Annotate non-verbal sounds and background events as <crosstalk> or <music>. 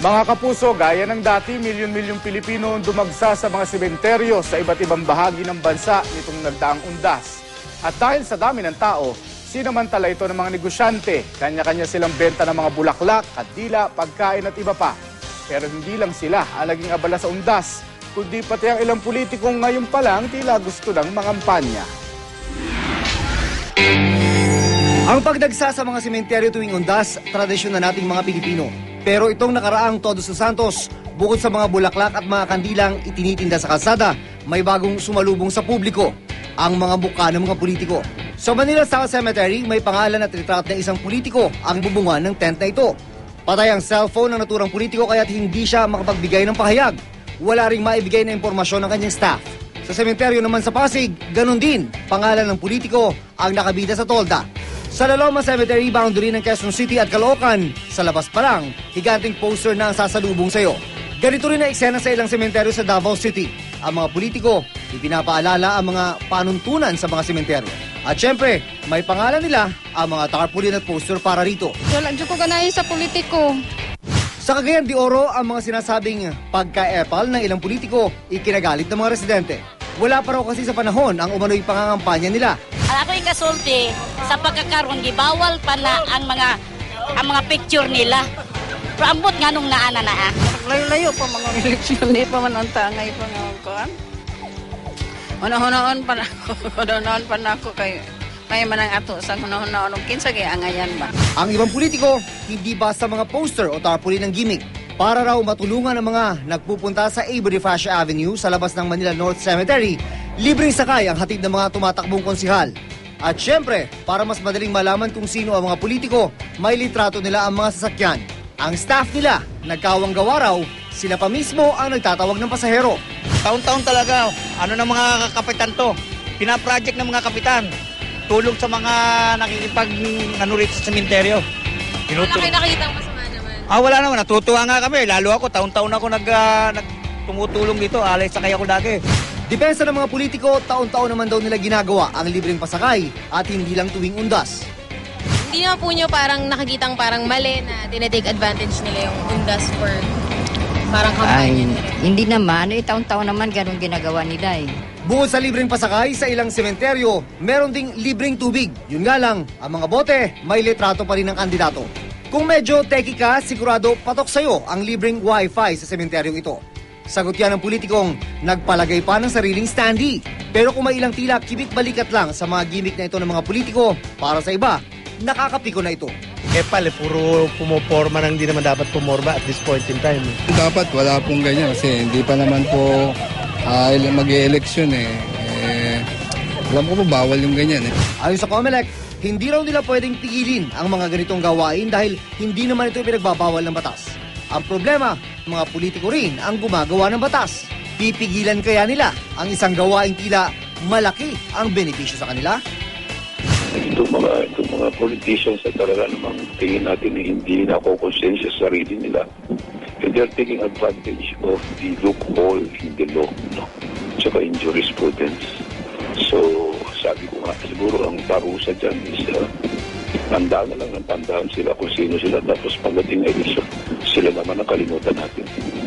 Mga kapuso, gaya ng dati, milyon-milyong Pilipino ang dumagsa sa mga sementeryo sa iba't ibang bahagi ng bansa nitong nagdaang undas. At dahil sa dami ng tao, sinamantala ito ng mga negosyante. Kanya-kanya silang benta ng mga bulaklak, kadila, pagkain at iba pa. Pero hindi lang sila ang naging abala sa undas, kundi pati ang ilang politikong ngayon pa lang tila gusto ng mangampanya. Ang pagdagsa sa mga sementeryo tuwing undas, tradisyon na nating mga Pilipino. Pero itong nakaraang Todos sa Santos, bukod sa mga bulaklak at mga kandilang itinitinda sa kalsada, may bagong sumalubong sa publiko, ang mga buka ng mga politiko. Sa Manila South Cemetery, may pangalan at retrato ng isang politiko ang bubungan ng tent na ito. Patay ang cellphone ng naturang politiko kaya't hindi siya makapagbigay ng pahayag. Wala ring maibigay na impormasyon ng kanyang staff. Sa sementeryo naman sa Pasig, ganun din, pangalan ng politiko ang nakabida sa tolda. Sa Laloma Cemetery, boundary ng Quezon City at Caloocan, sa labas pa lang, higanting poster na ang sasalubong sa'yo. Ganito rin ang eksena sa ilang sementeryo sa Davao City. Ang mga politiko, ipinapaalala ang mga panuntunan sa mga sementeryo. At syempre, may pangalan nila ang mga tarpaulin at poster para rito. Wala ko ganahin sa politiko. Sa Cagayan de Oro, ang mga sinasabing pagka-epal ng ilang politiko, ikinagalit ng mga residente. Wala pa raw kasi sa panahon ang umano'y pangangampanya nila. Ang ako yung kasulti, sa pagkakaroon, gibawal pa na ang mga ang mga picture nila. Pero ambot nga nung naana na ah. Layo-layo pa mga eleksyon, di pa man ang tangay pa nga kuan. Hunahunahon pa na ako, <laughs> hunahunahon pa na ako kay may manang ato sa hunahunahon ng kinsa kay angayan ba. Ang ibang politiko, hindi basta mga poster o tarpaulin ng gimmick. Para raw matulungan ang mga nagpupunta sa A. Bonifacio Avenue sa labas ng Manila North Cemetery, libreng sakay ang hatid ng mga tumatakbong konsihal. At syempre, para mas madaling malaman kung sino ang mga politiko, may litrato nila ang mga sasakyan. Ang staff nila, nagkawang gawa raw, sila pa mismo ang nagtatawag ng pasahero. Taon-taon talaga, ano ng mga kapitan to, pinaproject ng mga kapitan, tulong sa mga nakikipag nanurit sa sementeryo. Tinutulong. nakita masama naman. Ah, wala naman, natutuwa nga kami, lalo ako, taon-taon ako nag, ah, nag tumutulong dito, alay sakay ako lagi. Depensa ng mga politiko, taon-taon naman daw nila ginagawa ang libreng pasakay at hindi lang tuwing undas. Hindi naman po nyo parang nakikitang parang mali na tinetake advantage nila yung undas for parang kampanya nila. hindi naman. Eh, taon-taon naman ganun ginagawa nila eh. Bukod sa libreng pasakay sa ilang sementeryo, meron ding libreng tubig. Yun nga lang, ang mga bote, may litrato pa rin ng kandidato. Kung medyo techie ka, sigurado patok sa'yo ang libreng wifi sa sementeryong ito. Sagot yan ng politikong nagpalagay pa ng sariling standee. Pero kung may ilang tila kibit balikat lang sa mga gimmick na ito ng mga politiko, para sa iba, nakakapiko na ito. Eh, puro pumoporma nang hindi naman dapat pumorma at this point in time. Dapat wala pong ganyan kasi hindi pa naman po uh, mag-e-election eh. eh. Alam ko po bawal yung ganyan eh. Ayon sa COMELEC, hindi raw nila pwedeng pigilin ang mga ganitong gawain dahil hindi naman ito pinagbabawal ng batas. Ang problema, mga politiko rin ang gumagawa ng batas. Pipigilan kaya nila ang isang gawain tila malaki ang benepisyo sa kanila? Itong mga, itong mga politicians na talaga namang tingin natin na hindi nakokonsensya sa sarili nila. And they're taking advantage of the loophole in the law, no? Tsaka in jurisprudence. So, sabi ko nga, siguro ang parusa dyan is uh, na lang ng tandaan sila kung sino sila. Tapos pagdating na eleksyon, sila naman nakalimutan natin.